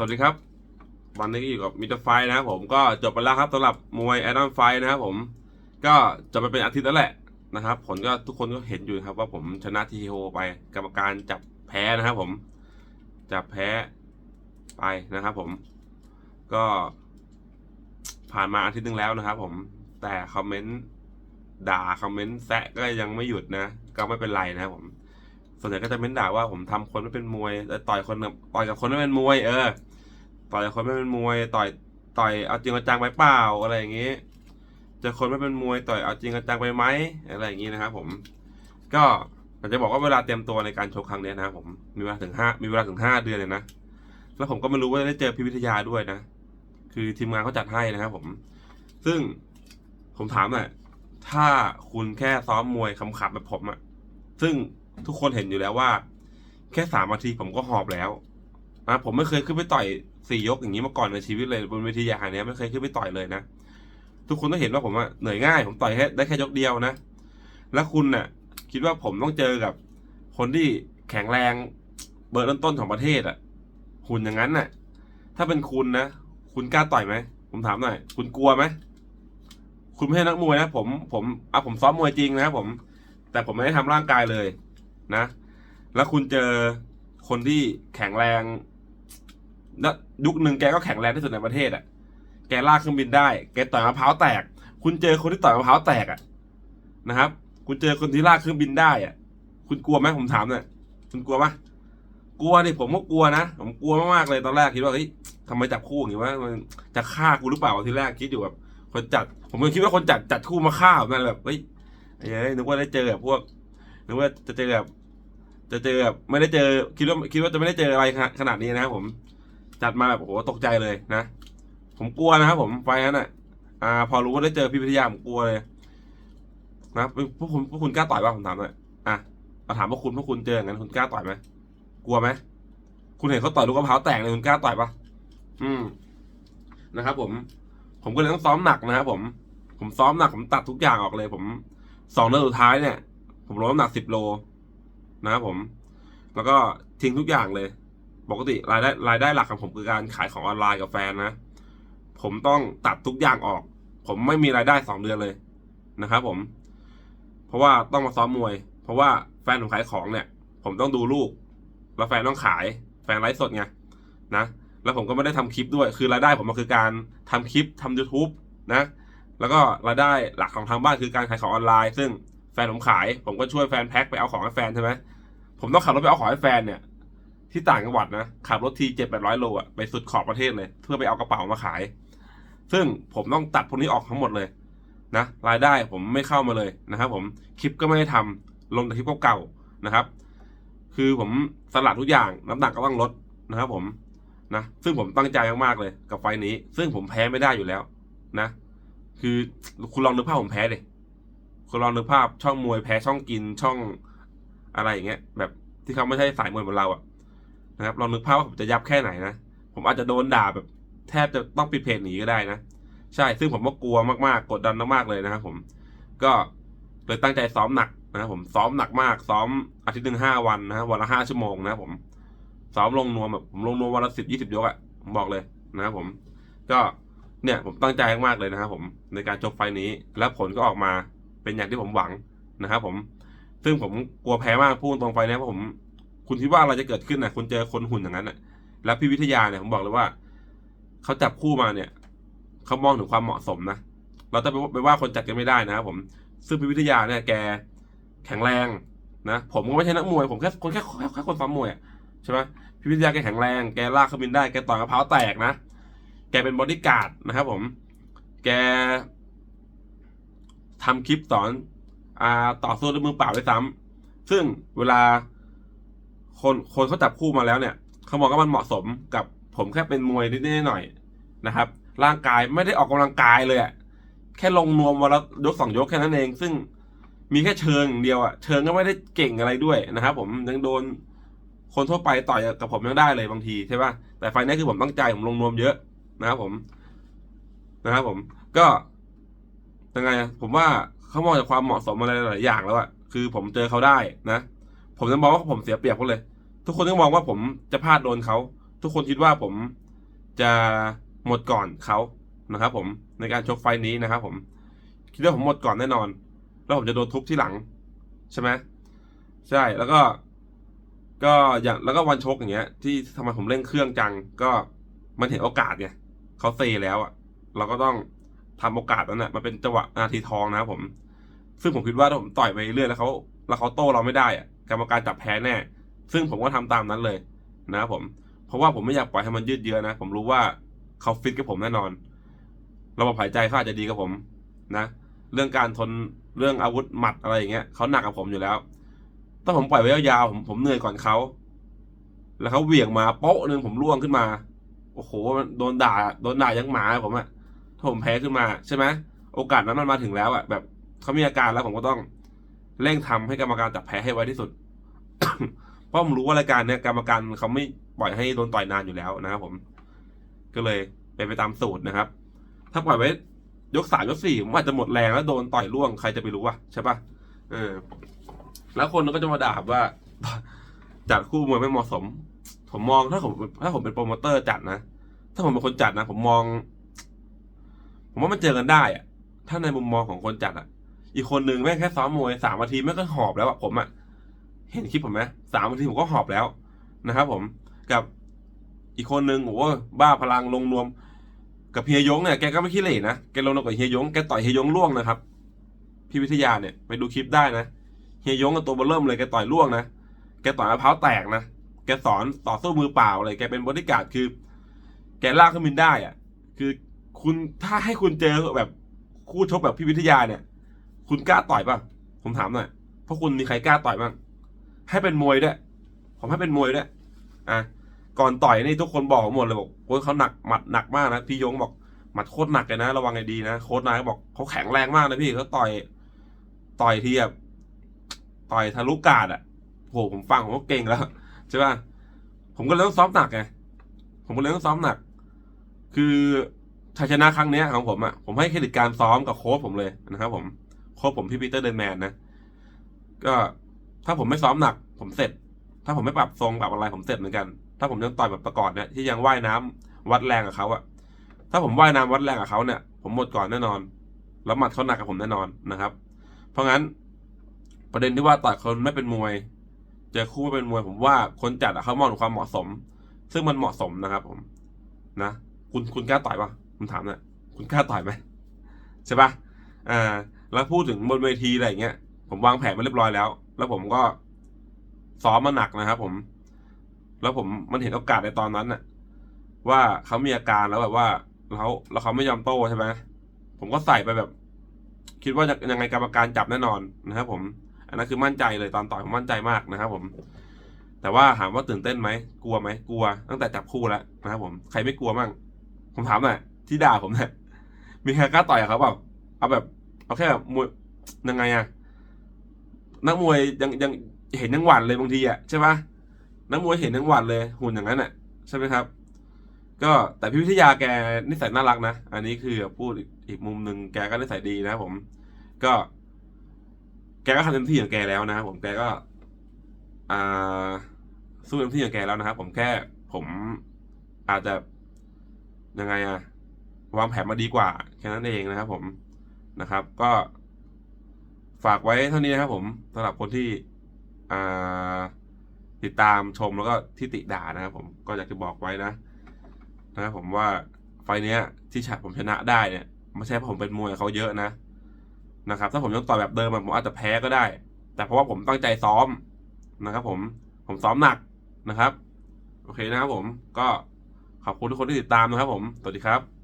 สวัสดีครับ วันนี้ก็อยู่กับมิเตอร์ไฟนะครับผมก็จบไปแล้วครับสำหรับมวยไอรอนไฟนะครับผมก็จบไปเป็นอาทิตย์แล้วแหละนะครับ ผลก็ทุกคนก็เห็นอยู่ครับว่าผมชนะทีโอไปกรรมการจับแพ้นะครับผม จับแพ้ไปนะครับผม ก็ผ่านมาอาทิตย์หนึงแล้วนะครับ ผมแต่คอมเมนต์ด่าคอมเมนต์แซะก็ยังไม่หยุดนะ ก็ไม่เป็นไรนะครับผมส่วนใหญ่ก็จะเม้นด่าว่าผมทำคนไม่เป็นมวยแต่ต่อยคนกับต่อยกับคนไม่เป็นมวยเออ ต่อยคนไม่เป็นมวยต่อยต่อยเอาจริงเอาจังไปเปล่าอะไรอย่างงี้จะคนไม่เป็นมวยต่อยเอาจริงเอาจังไปไหมอะไรอย่างงี้นะครับ ผม ก็อยากจะบอกว่าเวลาเตรียมตัวในการชกครั้งนี้นะครับผมมีเวลาถึงห้ามีเวลาถึงห้าเดือนเลยนะแล้วผมก็ไม่รู้ว่าได้เจอพี่วิทยาด้วยนะคือทีมงานเขาจัดให้นะครับผม ซึ่งผมถามหน่อยถ้าคุณแค่ซ้อมมวยคำขับแบบผมอะซึ่งทุกคนเห็นอยู่แล้วว่า แค่สามนาทีผมก็หอบแล้วนะผมไม่เคยขึ้นไปต่อย สี่ยกอย่างนี้มาก่อนในชีวิตเลยบนเวทีใหญ่ขนาดนี้ไม่เคยขึ้นไปต่อยเลยนะ ทุกคนต้องเห็นว่าผมอะเหนื่อยง่ายผมต่อยแค่ได้แค่ยกเดียวนะ แล้วคุณน่ะ คิดว่าผมต้องเจอกับ คนที่แข็งแรงเบอร์ต้นๆของประเทศอะหุ่นอย่างนั้นน่ะ ถ้าเป็นคุณนะคุณกล้าต่อยไหมผมถามหน่อยคุณกลัวไหมคุณไม่ใช่นักมวยนะผมผมเอาผมซ้อมมวยจริงนะผม แต่ผมไม่ได้ทำร่างกายเลยนะ แล้วคุณเจอคนที่แข็งแรง แล้วยุคหนึ่งแกก็แข็งแรงที่สุดในประเทศอะ แกลากเครื่องบินได้ แกต่อยมะพร้าวแตก คุณเจอคนที่ต่อยมะพร้าวแตกอะนะครับ คุณเจอคนที่ลากเครื่องบินได้อะ คุณกลัวไหมผมถามหน่อยคุณกลัวไหมกลัวดิผมก็กลัวนะ ผมกลัวมากๆเลยตอนแรกคิดว่าเฮ้ยทำไมจับคู่อย่างนี้วะมันจะฆ่ากูหรือเปล่าทีแรกคิดอยู่แบบคนจัด ผมก็คิดว่าคนจัดจัดคู่มาฆ่าแบบนั้นแบบเฮ้ยไอ้เอ้ยนึกว่าได้เจอแบบพวกนึกว่าจะเจอแบบจะเจอแบบไม่ได้เจอคิดว่าคิดว่าจะไม่ได้เจออะไรขนาดนี้นะครับผม จัดมาแบบโอ้โหตกใจเลยนะ ผมกลัวนะครับผมไฟนั้นอะอ่า พอรู้ว่าได้เจอพี่พิทยาผมกลัวเลยนะพวกคุณพวกคุณกล้าต่อยป่ะผมถามหน่อยอะมาถามพวกคุณพวกคุณเจออย่างนั้นคุณกล้าต่อยไหมกลัวไหมคุณเห็นเขาต่อยลูกกระเพราแตกเลยคุณกล้าต่อยป่ะอืมนะครับ ผม ผมก็เลยต้องซ้อมหนักนะครับผม ผมซ้อมหนักผมตัดทุกอย่างออกเลย ผมสองเดือนสุดท้ายเนี่ย ผมลดน้ำหนักสิบโลนะครับผม แล้วก็ทิ้งทุกอย่างเลย ปกติรายได้รายได้หลักของผมคือการขายของออนไลน์กับแฟนนะ ผมต้องตัดทุกอย่างออก ผมไม่มีรายได้สองเดือนเลยนะครับผม เพราะว่าต้องมาซ้อมมวย เพราะว่าแฟนผมขายของเนี่ย ผมต้องดูลูก แล้วแฟนต้องขาย แฟนไลฟ์สดไงนะ แล้วผมก็ไม่ได้ทำคลิปด้วย คือรายได้ผมมันคือการทำคลิปทำ YouTube นะ แล้วก็รายได้หลักของทางบ้านคือการขายของออนไลน์ ซึ่งแฟนผมขาย ผมก็ช่วยแฟนแพ็คไปเอาของให้แฟนใช่ไหมผมต้องขับรถไปเอาของให้แฟนเนี่ย ที่ต่างจังหวัดนะ ขับรถทีเจ็ดแปดร้อยโลอะไปสุดขอบประเทศเลย เพื่อไปเอากระเป๋ามาขาย ซึ่งผมต้องตัดพวกนี้ออกทั้งหมดเลยนะรายได้ผมไม่เข้ามาเลยนะครับผมคลิปก็ไม่ได้ทำลงแต่คลิปเก่าๆนะครับ คือผมสลัดทุกอย่างน้ำหนักก็ต้องลดนะครับผมนะซึ่งผมตั้งใจมากๆเลยกับไฟนี้ ซึ่งผมแพ้ไม่ได้อยู่แล้วนะ คือคุณลองนึกภาพผมแพ้เดิคุณลองนึกภาพช่องมวยแพ้ช่องกินช่องอะไรอย่างเงี้ยแบบที่เขาไม่ใช่สายมวยเหมือนเราอะ นะครับลองนึกภาพว่าผมจะยับแค่ไหนนะ ผมอาจจะโดนด่าแบบแทบจะต้องปิดเพจหนีก็ได้นะ ใช่ซึ่งผมก็กลัวมากๆ กดดันมากๆเลยนะครับผมก็เลยตั้งใจซ้อมหนักนะครับผมซ้อมหนักมาก ซ้อมอาทิตย์หนึ่งห้าวันนะวันละห้าชั่วโมงนะผมซ้อมลงนวมแบบผมลงนวมวันละสิบยี่สิบยกอะผมบอกเลยนะครับผม ก็เนี่ยผมตั้งใจมากๆเลยนะครับผมในการจบไฟนี้แล้วผลก็ออกมาเป็นอย่างที่ผมหวังนะครับผม ซึ่งผมกลัวแพ้มากพูดตรงไฟล์นี้เพราะผม คุณคิดว่าอะไรจะเกิดขึ้นนะคุณเจอคนหุ่นอย่างนั้นนะแล้วพี่วิทยาเนี่ยผมบอกเลยว่าเขาจับคู่มาเนี่ยเขามองถึงความเหมาะสมนะเราจะไปไปว่าคนจัดกันไม่ได้นะครับผมซึ่งพิวิทยาเนี่ยแกแข็งแรงนะผมก็ไม่ใช่นักมวยผมแค่คนแค่แค่คนซ้อมมวยใช่ไหมพิวิทยาแกแข็งแรงแกลากเครื่องบินได้แกต่อยมะเพาแตกนะแกเป็นบอดี้การ์ดนะครับผม แกทำคลิปสอนอ่าต่อสู้ด้วยมือเปล่าด้วยซ้ำซึ่งเวลา คนคนเขาจับคู่มาแล้วเนี่ยเขามองว่ามันเหมาะสมกับผมแค่เป็นมวยนิดๆหน่อยๆนะครับ ร่างกายไม่ได้ออกกำลังกายเลยอะแค่ลงนวมวันละยกสองยกแค่นั้นเอง ซึ่งมีแค่เชิงอย่างเดียวอะเชิงก็ไม่ได้เก่งอะไรด้วยนะครับ ผมยังโดนคนทั่วไปต่อยกับผมยังได้เลยบางทีใช่ป่ะแต่ไฟล์นี้คือผมตั้งใจผมลงนวมเยอะนะครับผมนะครับผมก็ยังไงผมว่าเขามองจากความเหมาะสมอะไรหลายอย่างแล้วอะคือผมเจอเขาได้นะ ผมจะมองว่าผมเสียเปรียบเขาเลย ทุกคนต้องมองว่าผมจะพลาดโดนเขา ทุกคนคิดว่าผมจะหมดก่อนเขานะครับ ผมในการชกไฟนี้นะครับ ผม คิดว่าผมหมดก่อนแน่นอน แล้วผมจะโดนทุบที่หลัง ใช่ไหมใช่แล้วก็ ก็อย่างแล้วก็วันชกอย่างเงี้ย ที่ทำไมผมเร่งเครื่องจัง ก็มันเห็นโอกาสไงเขาเซแล้วอะ เราก็ต้องทำโอกาสนั้นอะมันเป็นจังหวะนาทีทองนะครับผม ซึ่งผมคิดว่าถ้าผมต่อยไปเรื่อยแล้วเขาแล้วเขาโต้เราไม่ได้อะ กรรมการจับแพ้แน่ ซึ่งผมก็ทำตามนั้นเลยนะครับผม เพราะว่าผมไม่อยากปล่อยให้มันยืดเยื้อนะ ผมรู้ว่าเขาฟิตกับผมแน่นอน ระบบหายใจเขาอาจจะดีกับผมนะ เรื่องการทนเรื่องอาวุธหมัดอะไรอย่างเงี้ยเขาหนักกับผมอยู่แล้ว ถ้าผมปล่อยไว้ยาวๆผมผมเหนื่อยก่อนเขา แล้วเขาเหวี่ยงมาโป๊ะหนึ่งผมร่วงขึ้นมา โอ้โหโดนด่าโดนด่ายังหมาผมอะถ้าผมแพ้ขึ้นมาใช่ไหมโอกาสนั้นมันมาถึงแล้วอะแบบเขามีอาการแล้วผมก็ต้อง เร่งทำให้กรรมการจับแพ้ให้ไวที่สุด เพราะผมรู้ว่ารายการเนี้ยกรรมการเขาไม่ปล่อยให้โดนต่อยนานอยู่แล้วนะครับผม ก็เลยเป็นไปตามสูตรนะครับ ถ้าปล่อยไว้ยกสามยกสี่ผมอาจจะหมดแรงแล้วโดนต่อยร่วงใครจะไปรู้วะใช่ปะเออ แล้วคนก็จะมาด่าว่า จัดคู่มวยไม่เหมาะสม ผมมองถ้าผมถ้าผมเป็นโปรโมเตอร์จัดนะถ้าผมเป็นคนจัดนะผมมอง ผมว่ามันเจอกันได้อะถ้าในมุมมองของคนจัดอะ อีกคนหนึ่งแม่งแค่ซ้อมมวยสามนาทีแม่งก็หอบแล้วอะผมอะเห็นคลิปผมไหมสามนาทีผมก็หอบแล้วนะครับผมกับอีกคนหนึ่งโอ้บ้าพลังลงนวม กับเฮียยงเนี่ยแกก็ไม่ขี้เหร่นะแกลงนวมกับเฮียยงแกต่อยเฮียยงล่วงนะครับ พี่วิทยาเนี่ยไปดูคลิปได้นะเฮียยงกับตัวเบอร์เริ่มเลยแกต่อยล่วงนะแกต่อยมะพร้าวแตกนะแกสอนต่อสู้มือเปล่าเลยแกเป็นบริการคือ แกลากขึ้นบินได้อะคือคุณถ้าให้คุณเจอแบบคู่ชกแบบพี่วิทยาเนี่ย คุณกล้าต่อยป่ะ ผมถามหน่อยเพราะคุณมีใครกล้าต่อยบ้าง ให้เป็นมวยด้วย ผมให้เป็นมวยด้วย อะ ก่อนต่อยนี่ทุกคนบอกหมดเลยบอกโอ้ยเขาหนักหมัดหนักมากนะ พี่ยงบอกหมัดโคตรหนักเลยนะ ระวังให้ดีนะ โค้ชนายก็บอกเขาแข็งแรงมากนะพี่เขาต่อย ต่อยทีแบบต่อยทะลุกาดอะโหผมฟังผมก็เก่งแล้วใช่ป่ะ ผมก็เลยต้องซ้อมหนักไง ผมก็เลยต้องซ้อมหนัก คือชัยชนะครั้งนี้ของผมอะ ผมให้เครดิตการซ้อมกับโค้ชผมเลยนะครับผม โค้ชผมพี่ปีเตอร์เดนแมนนะ ก็ถ้าผมไม่ซ้อมหนัก ผมเสร็จ ถ้าผมไม่ปรับทรงปรับอะไรผมเสร็จเหมือนกัน ถ้าผมยังต่อยแบบประกอบเนี่ยที่ยังว่ายน้ำวัดแรงกับเขาอะถ้าผมว่ายน้ำวัดแรงกับเขาเนี่ย ผมหมดก่อนแน่นอน แล้วหมัดเขาหนักกับผมแน่นอนนะครับ เพราะงั้นประเด็นที่ว่าต่อยคนไม่เป็นมวยเจอคู่ไม่เป็นมวยผมว่าคนจัดอะเขามองถึงความเหมาะสม ซึ่งมันเหมาะสมนะครับ ผม นะคุณคุณกล้าต่อยปะผมถามหนะคุณกล้าต่อยไหมใช่ปะอ่า แล้วพูดถึงบนเวทีอะไรเงี้ย ผมวางแผนมาเรียบร้อยแล้ว แล้วผมก็ซ้อมมาหนักนะครับผม แล้วผมมันเห็นโอกาสในตอนนั้นน่ะ ว่าเขามีอาการแล้วแบบว่าเขาแล้วเขาไม่ยอมโต้ใช่ไหมผมก็ใส่ไปแบบ คิดว่าจะยังไงกรรมการจับแน่นอนนะครับผม อันนั้นคือมั่นใจเลยตอนต่อยผมมั่นใจมากนะครับผม แต่ว่าถามว่าตื่นเต้นไหมกลัวไหมกลัว ตั้งแต่จับคู่แล้วนะครับผมใครไม่กลัวมั่งผมถามหน่อยที่ด่าผมเนี่ยมีใครกล้าต่อยเขาเปล่าเอาแบบ เอาแค่แบบมวยยังไงอะนักมวยยังยังเห็นยังหวั่นเลยบางทีอะใช่ปะนักมวยเห็นยังหวั่นเลยหุ่นอย่างนั้นอะใช่ไหมครับ ก็แต่พี่วิทยาแกนิสัยน่ารักนะ อันนี้คือพูดอีกอีกมุมหนึ่งแกก็นิสัยดีนะผม ก็ แกก็ทำเต็มที่ของแกแล้วนะผมแกก็อ่าสู้เต็มที่ของแกแล้วนะครับ ผมแค่ผมอาจจะยังไงอะวางแผนมาดีกว่าแค่นั้นเองนะครับผม นะครับ ก็ฝากไว้เท่านี้นะครับผมสำหรับคนที่ติดตามชมแล้วก็ที่ติด่านะครับผมก็อยากจะบอกไว้นะนะครับผมว่าไฟเนี้ยที่ฉะผมชนะได้เนี่ยไม่ใช่เพราะผมเป็นมวยเขาเยอะนะนะครับ ถ้าผมยังต่อยแบบเดิมผมอาจจะแพ้ก็ได้ แต่เพราะว่าผมตั้งใจซ้อมนะครับ ผมผมซ้อมหนักนะครับ โอเคนะครับผมก็ขอบคุณทุกคนที่ติดตามนะครับผม สวัสดีครับ